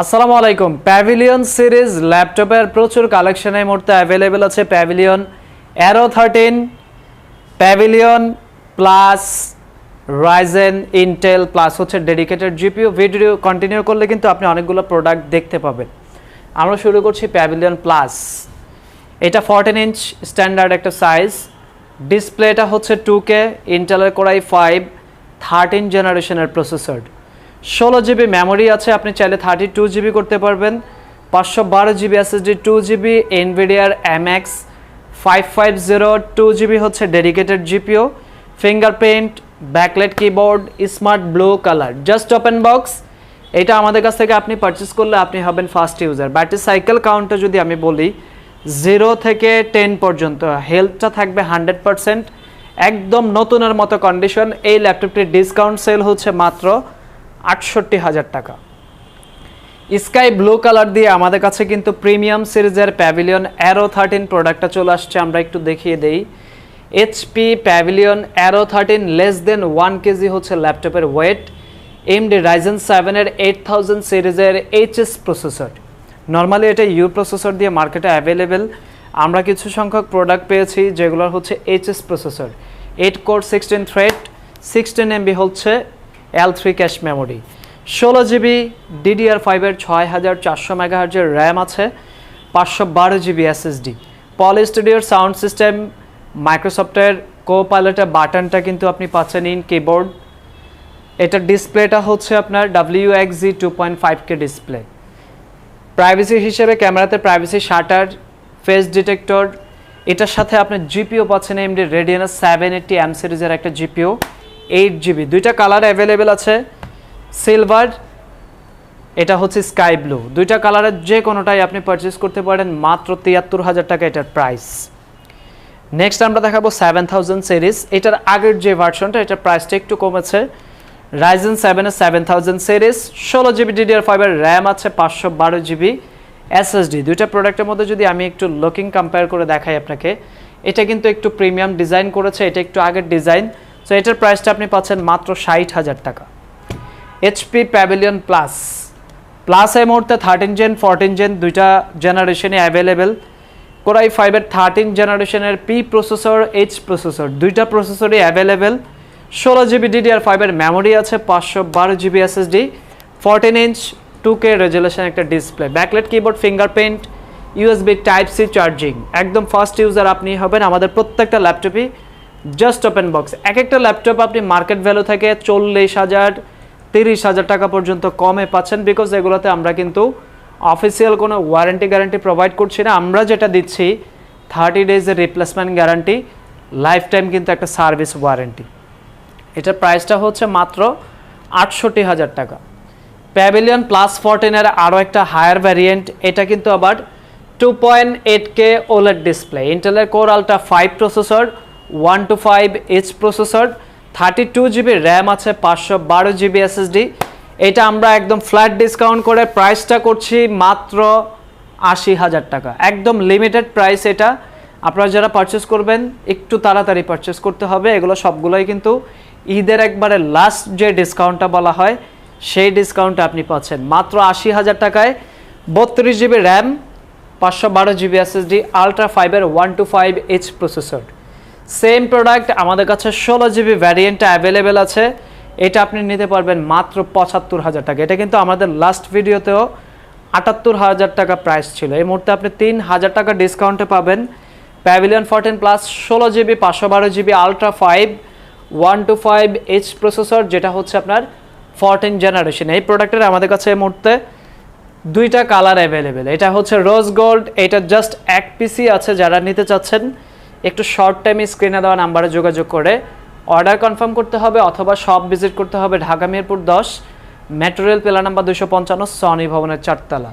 আসসালামু আলাইকুম। Pavilion series ল্যাপটপের প্রচুর কালেকশন এই মুহূর্তে অ্যাভেলেবেল আছে। Pavilion aero thirteen pavilion plus Ryzen Intel plus হচ্ছে ডেডিকেটেড জিপিও ভিডিও কন্টিনিউ করলে কিন্তু আপনি অনেকগুলো প্রোডাক্ট দেখতে পাবেন। আমরা শুরু করছি প্যাভিলিয়ন প্লাস এটা ফোরটিন ইঞ্চ স্ট্যান্ডার্ড একটা সাইজ ডিসপ্লেটা হচ্ছে টু কে ইন্টেলের কোরাই ফাইভ থার্টিন জেনারেশনের প্রসেসর ষোলো জিবি মেমোরি আছে, আপনি চাইলে থার্টি টু জিবি করতে পারবেন। পাঁচশো বারো GB SSD two GB এনভিডিয়ার MX five five zero two GB হচ্ছে dedicated GPU fingerprint backlit keyboard smart blue colour just open box এটা আমাদের কাছ থেকে আপনি পারচেস করলে আপনি হবেন ফার্স্ট ইউজার ব্যাটারি সাইকেল কাউন্টে যদি আমি বলি জিরো থেকে টেন পর্যন্ত। হেলথটা থাকবে হান্ড্রেড পারসেন্ট একদম নতুনের মতো কন্ডিশন এই ল্যাপটপটির ডিসকাউন্ট সেল হচ্ছে মাত্র আটষট্টি হাজার টাকা। স্কাই ব্লু কালার দিয়ে আমাদের কাছে কিন্তু প্রিমিয়াম সিরিজের প্যাভিলিয়ন অ্যারো থার্টিন প্রোডাক্টটা চলে আসছে, আমরা একটু দেখিয়ে দেই। HP pavilion aero thirteen less than one KG হচ্ছে ল্যাপটপের ওয়েট। এমডি রাইজেন সেভেনের এইট থাউজেন্ড সিরিজের এইচএস প্রসেসর নর্মালি এটা ইউ প্রসেসর দিয়ে মার্কেটে অ্যাভেলেবেল আমরা কিছু সংখ্যক প্রোডাক্ট পেয়েছি, যেগুলোর হচ্ছে HS processor eight core sixteen thread sixteen MB হচ্ছে এল থ্রি ক্যাশ মেমোরি ষোলো জিবি ডিডিআর ফাইভের ছয় হাজার চারশো মেগাহার্জের র্যাম আছে, পাঁচশো বারো জিবি এসএসডি পল স্টুডিওর সাউন্ড সিস্টেম মাইক্রোসফটের কো পাইলটের বাটনটা কিন্তু আপনি পাচ্ছেন ইন কিবোর্ড এটার ডিসপ্লেটা হচ্ছে আপনার W X G two point five K display privacy হিসেবে ক্যামেরাতে প্রাইভেসি শাটার ফেস ডিটেক্টর এটার সাথে আপনার জিপিও পাচ্ছেন AMD Radeon seven eighty M সিরিজের একটা জিপিও এইট জিবি দুইটা কালার অ্যাভেলেবেল আছে। সিলভার এটা হচ্ছে স্কাই ব্লু দুইটা কালারের যে কোনোটাই আপনি পারচেস করতে পারেন, মাত্র তিয়াত্তর হাজার টাকা এটার প্রাইস নেক্সট আমরা দেখাবো সেভেন থাউজেন্ড সিরিজ এটার আগের যে ভার্সনটা এটার প্রাইসটা একটু কমেছে। রাইজেন সেভেনের সেভেন থাউজেন্ড সিরিজ ষোলো জিবি ডিডিআর ফাইভের র্যাম আছে, পাঁচশো বারো জিবি এসএসডি দুইটা প্রোডাক্টের মধ্যে যদি আমি একটু লুকিং কম্পেয়ার করে দেখাই আপনাকে, এটা কিন্তু একটু প্রিমিয়াম ডিজাইন করেছে, এটা একটু আগের ডিজাইন সো এটার প্রাইসটা আপনি পাচ্ছেন মাত্র ষাট হাজার টাকা। এইচপি প্যাভিলিয়ন প্লাস প্লাস এই মুহূর্তে থার্টিন জেন ফোরটিন জেন দুইটা জেনারেশনে অ্যাভেলেবেল কোরাই ফাইভের থার্টিন জেনারেশনের পি প্রসেসর এইচ প্রসেসর দুইটা প্রসেসরই অ্যাভেলেবেল ষোলো জিবি ডিডিআর ফাইভের মেমোরি আছে, পাঁচশো বারো GB SSD fourteen inch two K resolution একটা display backlit keyboard fingerprint USB type C charging একদম ফার্স্ট ইউজার আপনি হবেন আমাদের প্রত্যেকটা ল্যাপটপই জাস্ট ওপেন বক্স এক একটা ল্যাপটপ আপনি মার্কেট ভ্যালু থেকে চল্লিশ হাজার, তিরিশ হাজার টাকা পর্যন্ত কমে পাচ্ছেন বিকজ এগুলোতে আমরা কিন্তু অফিসিয়াল কোনো ওয়ারেন্টি গ্যারান্টি প্রোভাইড করছি না। আমরা যেটা দিচ্ছি থার্টি ডেজের রিপ্লেসমেন্ট গ্যারান্টি লাইফ টাইম কিন্তু একটা সার্ভিস ওয়ারেন্টি এটার প্রাইসটা হচ্ছে মাত্র আটষট্টি হাজার টাকা। প্যাভিলিয়ন প্লাস ফোরটিনের আরও একটা হায়ার ভ্যারিয়েন্ট এটা কিন্তু আবার two point eight K OLED display ইন্টেলের core ultra five processor one two five H processor, thirty two GB RAM আছে, পাঁচশো বারো জিবি এসএসডি। এটা আমরা একদম ফ্ল্যাট ডিসকাউন্ট করে প্রাইসটা করছি মাত্র আশি হাজার টাকা। একদম লিমিটেড প্রাইস এটা। আপনারা যারা পারচেস করবেন, একটু তাড়াতাড়ি পারচেস করতে হবে। এগুলো সবগুলোই কিন্তু ঈদের একবারে লাস্ট যে ডিসকাউন্টটা বলা হয়, সেই ডিসকাউন্টটা আপনি পাচ্ছেন। মাত্র আশি হাজার টাকায় বত্রিশ জিবি র্যাম, পাঁচশো বারো জিবি এসএসডি আলট্রা ফাইভের one two five H processor same product আমাদের কাছে ষোলো জিবি ভ্যারিয়েন্টটা অ্যাভেলেবেল আছে। এটা আপনি নিতে পারবেন মাত্র পঁচাত্তর হাজার টাকা। এটা কিন্তু আমাদের লাস্ট ভিডিওতেও আটাত্তর হাজার টাকা প্রাইস ছিল। এই মুহূর্তে আপনি তিন হাজার টাকা ডিসকাউন্টে পাবেন। প্যাভিলিয়ন ফোরটিন প্লাস ষোলো জিবি পাঁচশো বারো GB ultra five one two five H processor যেটা হচ্ছে আপনার ফোরটিন জেনারেশন এই প্রোডাক্টের আমাদের কাছে এই মুহূর্তে দুইটা কালার অ্যাভেলেবেল এটা হচ্ছে রোজ গোল্ড এটা জাস্ট এক পিসি আছে, যারা নিতে চাচ্ছেন। একটু শর্ট টাইমে স্ক্রিনে দেওয়া নাম্বারে যোগাযোগ করে অর্ডার কনফার্ম করতে হবে অথবা শপ ভিজিট করতে হবে ঢাকা মিরপুর দশ মেট্রো রেল পেলা নাম্বার দুশো পঞ্চান্ন সনি ভবনের চারতলা।